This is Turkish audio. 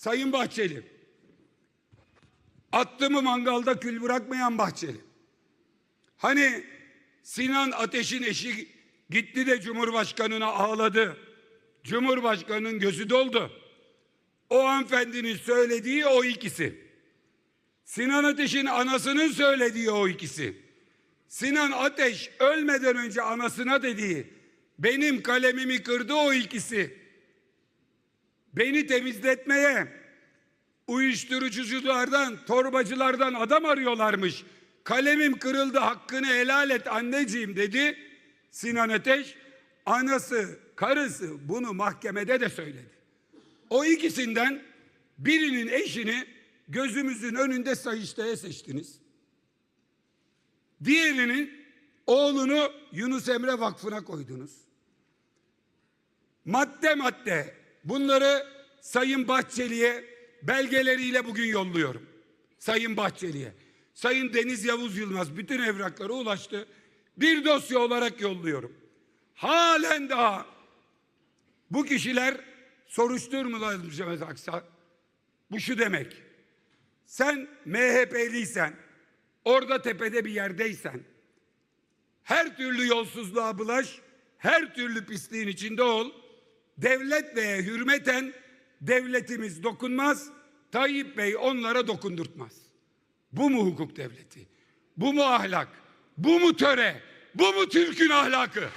Sayın Bahçeli. Attı mangalda kül bırakmayan Bahçeli. Hani Sinan Ateş'in eşi gitti de Cumhurbaşkanı'na ağladı. Cumhurbaşkanının gözü doldu. O hanımefendinin söylediği o ikisi. Sinan Ateş'in anasının söylediği o ikisi. Sinan Ateş ölmeden önce anasına dediği benim kalemimi kırdı o ikisi. Beni temizletmeye uyuşturucuculardan, torbacılardan adam arıyorlarmış. Kalemim kırıldı hakkını helal et anneciğim dedi. Sinan Ateş anası, karısı bunu mahkemede de söyledi. O ikisinden birinin eşini gözümüzün önünde Sayıştay'a seçtiniz. Diğerinin oğlunu Yunus Emre Vakfı'na koydunuz. Madde madde bunları Sayın Bahçeli'ye belgeleriyle bugün yolluyorum. Sayın Bahçeli'ye. Sayın Deniz Yavuz Yılmaz bütün evraklara ulaştı. Bir dosya olarak yolluyorum. Halen daha bu kişiler soruşturulacaksa bu şu demek. Sen MHP'liysen, orada tepede bir yerdeysen, her türlü yolsuzluğa bulaş, her türlü pisliğin içinde ol. Devlet Bey'e hürmeten devletimiz dokunmaz. Tayyip Bey onlara dokundurtmaz. Bu mu hukuk devleti? Bu mu ahlak? Bu mu töre? Bu mu Türk'ün ahlakı?